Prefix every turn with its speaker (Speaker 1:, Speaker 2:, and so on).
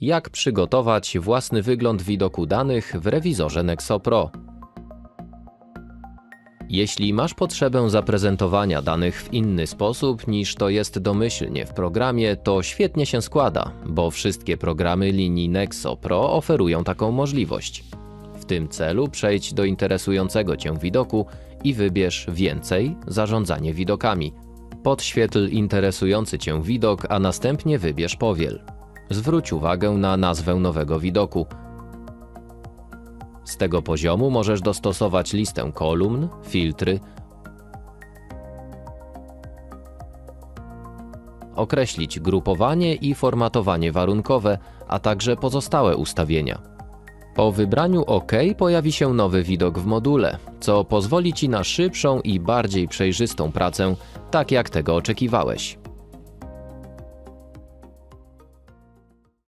Speaker 1: Jak przygotować własny wygląd widoku danych w rewizorze Nexo Pro? Jeśli masz potrzebę zaprezentowania danych w inny sposób niż to jest domyślnie w programie, to świetnie się składa, bo wszystkie programy linii Nexo Pro oferują taką możliwość. W tym celu przejdź do interesującego Cię widoku i wybierz Więcej zarządzanie widokami. Podświetl interesujący Cię widok, a następnie wybierz powiel. Zwróć uwagę na nazwę nowego widoku. Z tego poziomu możesz dostosować listę kolumn, filtry, określić grupowanie i formatowanie warunkowe, a także pozostałe ustawienia. Po wybraniu OK pojawi się nowy widok w module, co pozwoli Ci na szybszą i bardziej przejrzystą pracę, tak jak tego oczekiwałeś.